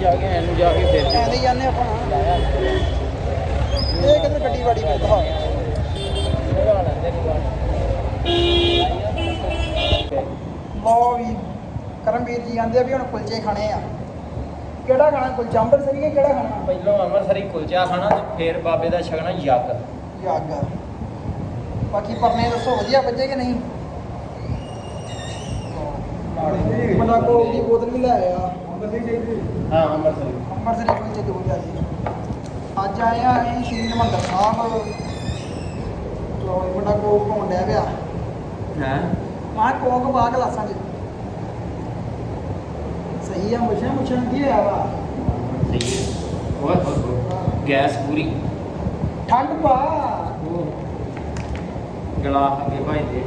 ਜਾ ਕੇ ਐਨੂੰ ਜਾ ਕੇ ਫਿਰ ਐਂ ਦੇ ਹੀ ਜਾਂਦੇ ਆਪਾਂ। ਇਹ ਕਿੱਧਰ ਗੱਡੀ ਵਾੜੀ ਨੂੰ ਦਿਖਾ। ਲਗਾ ਲੈਂਦੇ ਨੇ ਲਓ ਵੀ ਕਰਮਵੀਰ ਜੀ ਆਂਦੇ ਆ ਵੀ ਹੁਣ ਕੁਲਚੇ ਖਾਣੇ ਆ। ਕਿਹੜਾ ਖਾਣਾ? ਕੁਲਚਾ ਅੰਬਰਸਰੀ ਹੈ ਕਿਹੜਾ ਖਾਣਾ? ਪਹਿਲਾਂ ਅੰਮ੍ਰਿਤਸਰੀ ਕੁਲਚਾ ਖਾਣਾ ਤੇ ਫਿਰ ਬਾਬੇ ਦਾ ਛਕਣਾ ਯੱਗ। ਯਾਗ। ਬਾਕੀ ਪਰਨੇ ਦੱਸੋ ਵਧੀਆ ਬੱਜੇ ਕਿ ਨਹੀਂ? ਬੰਦਾ ਕੋਕ ਦੀ ਬੋਤਲ ਵੀ ਲੈ ਆਇਆ। ਹਾਂ? ਅੰਮ੍ਰਿਤਸਰੀ। ਅੰਮ੍ਰਿਤਸਰੀ ਕੁਲਚੇ ਦੋ ਲਿਆ ਜੀ ਅੱਜ ਆਏ ਆ ਅਸੀਂ ਸ਼੍ਰੀ ਹਰਿਮੰਦਰ ਸਾਹਿਬ। ਲੋ ਬੰਦਾ ਕੋਕ ਪਾਉਣ ਡਿਆ ਪਿਆ। ਹੈ? ਮਾਂ ਕੋਕ ਪਾ ਗਲਾਸਾਂ 'ਚ ਸਹੀ ਆ ਮੁਛਾਂ ਮੁਛਾਂ ਕੀ ਹੋਇਆ ਵਾ? ਸਹੀ ਹੈ। ਹੋਏ ਹੋਏ ਗੈਸ ਪੂਰੀ? ਠੰਡ ਪਾ। ਗਲਾ ਅੱਗੇ ਭਾਈ ਦੇ।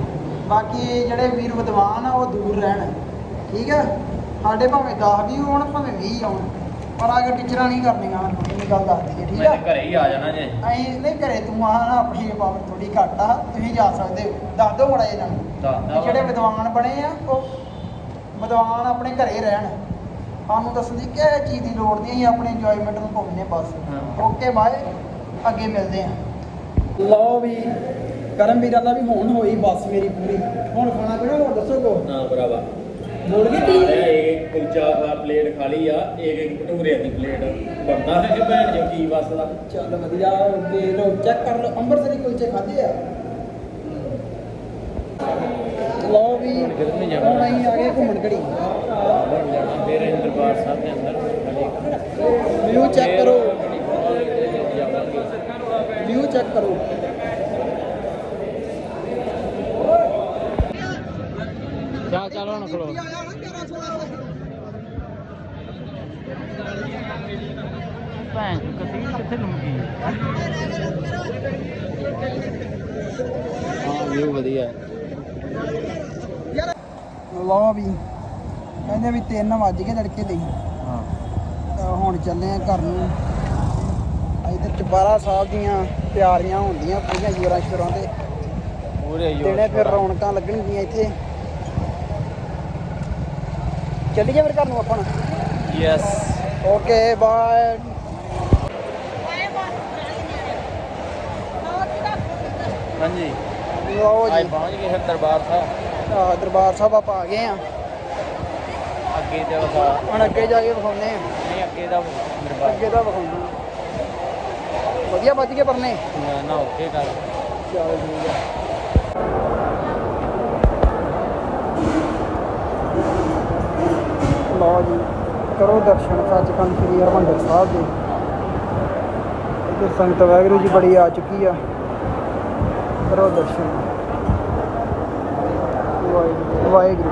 ਬਾਕੀ ਜਿਹੜੇ ਵੀਰ ਵਿਦਵਾਨ ਆ ਉਹ ਦੂਰ ਰਹਿਣ। ਠੀਕ ਆ? ਸਾਡੇ ਭਾਵੇਂ 10 ਵੀ ਹੋਣ ਭਾਵੇਂ 20 ਆਉਣ ਪਰ ਆ ਕੇ ਟੀਚਰਾਂ ਨਹੀਂ ਕਰਨੀਆਂ ਸਾਨੂੰ ਇਹ ਗੱਲ ਦੱਸ ਦਈਏ ਠੀਕ ਮੈਂ ਆ ਘਰੇ ਹੀ ਆ ਜਾਣਾ ਜੇ। ਅਸੀਂ ਨਹੀਂ ਘਰੇ ਤੂੰ ਆ ਨਾ ਆਪਣੀ ਪਾਵਰ ਥੋੜੀ ਘੱਟ ਆ ਤੁਸੀਂ ਜਾ ਸਕਦੇ ਹੋ। ਦੱਸ ਦਿਓ ਮੜਾ ਇਹਨਾਂ ਨੂੰ ਦੱਸਦਾ ਵੀ ਜਿਹੜੇ ਵਿਦਵਾਨ ਬਣੇ ਆ ਉਹ ਵਿਦਵਾਨ ਆਪਣੇ ਘਰੇ ਰਹਿਣ। ਸਾਨੂੰ ਦੱਸਣ ਦੀ ਕਿਹ ਚੀਜ਼ ਦੀ ਲੋੜ ਨਹੀਂ ਅਸੀਂ ਆਪਣੇ ਇੰਜੋਇਮੈਂਟ ਨੂੰ ਘੁੰਮਨੇ ਬਸ। ਹਾਂ। Okay bye. ਅੱਗੇ ਮਿਲਦੇ ਆ। ਲਓ ਵੀ ਕਰਮ ਵੀਰਾਂ ਦਾ ਵੀ ਹੁਣ ਹੋਈ ਬਸ ਮੇਰੀ ਪੂਰੀ। ਹੁਣ ਖਾਣਾ ਪੀਣਾ ਹੋਰ ਦੱਸੋ ਕੋ ਨਾ ਭਰਾਵਾ। ਮੁੜ ਗਈ ਟੀ ਇੱਕ ਕੁਲਚਾ ਖਾ ਪਲੇਟ ਖਾ ਲਈ ਆ ਇੱਕ ਇੱਕ ਭਟੂਰੇ ਦੀ ਪਲੇਟ ਬੰਦਾ ਹੈ ਕਿ ਭੈਣ ਜੋ ਕੀ ਵਸਦਾ। ਚੱਲ ਵਧੀਆ ਤੇ ਲੋ ਚੈੱਕ ਕਰ ਲਓ ਅੰਮ੍ਰਿਤਸਰੀ ਕੁਲਚੇ ਖਾਦੇ ਆ? ਲਓ ਵੀ ਹੁਣ ਅਸੀਂ ਆ ਗਏ ਘੁੰਮਣ ਘੜੀ। ਅਸੀਂ ਦਰਬਾਰ ਸਾਹਿਬ ਦੇ ਅੰਦਰ ਵਿਊ ਚੈੱਕ ਕਰੋ। ਵਿਊ ਚੈੱਕ ਕਰੋ। ਚੱਲ ਚੱਲ ਹੁਣ ਖਲੋ ਭੈਣ ਕੱਤੀ ਕਿੱਥੇ ਲੰਗੀ ਹਾਂ ਵੀਊ ਵਧੀਆ। ਲਓ ਵੀ ਕਹਿੰਦੇ ਵੀ 3 ਵੱਜ ਗਏ ਲੜਕੇ ਦੇ। ਹਾਂ। ਹੁਣ ਚੱਲੇ ਆ ਘਰ ਨੂੰ। ਇੱਧਰ ਚੁਪਾਰਾ ਸਾਹਿਬ ਦੀਆਂ ਤਿਆਰੀਆਂ ਹੁੰਦੀਆਂ ਪੂਰੀਆਂ ਜੋਰਾਂ ਸ਼ੋਰਾਂ ਤੇ। ਪੂਰੇ ਯੋਰ ਦਿਨੇ ਫਿਰ ਰੌਣਕਾਂ ਲੱਗਣਗੀਆਂ ਇੱਥੇ। ਚੱਲੀਏ ਫਿਰ ਘਰ ਨੂੰ ਆਪਾਂ ਯੈਸ ਓਕੇ ਬਾਏ ਹਾਂਜੀ। ਲਓ ਆਏ ਜੀ ਪਹੁੰਚ ਗਏ ਫਿਰ ਦਰਬਾਰ ਸਾਹਿਬ। ਆਹ ਦਰਬਾਰ ਸਾਹਿਬ ਆਪਾਂ ਆ ਗਏ ਆ। ਅੱਗੇ ਤੇ ਵਿਖਾ ਹੁਣ ਅੱਗੇ ਜਾ ਕੇ ਵਿਖਾਉਂਦੇ ਆ। ਨਹੀਂ ਅੱਗੇ ਦਾ ਦਰਬਾਰ। ਅੱਗੇ ਦਾ ਵਿਖਾਉਂਦੇ ਵਧੀਆ ਵੱਜ ਗਏ ਪਰਨੇ। ਨਾ- ਨਾ ਓਕੇ ਕਰ। ਚਲੋ ਠੀਕ ਆ। ਲਓ ਜੀ, ਕਰੋ ਦਰਸ਼ਨ ਸੱਚਖੰਡ ਸ੍ਰੀ ਹਰਿਮੰਦਰ ਸਾਹਿਬ ਦੇ ਇੱਧਰ ਸੰਗਤ ਵਾਹਿਗੁਰੂ ਜੀ ਬੜੀ ਆ ਚੁੱਕੀ ਆ। ਕਰੋ ਦਰਸ਼ਨ। ਵਾਹਿਗੁਰੂ। ਵਾਹਿਗੁਰੂ।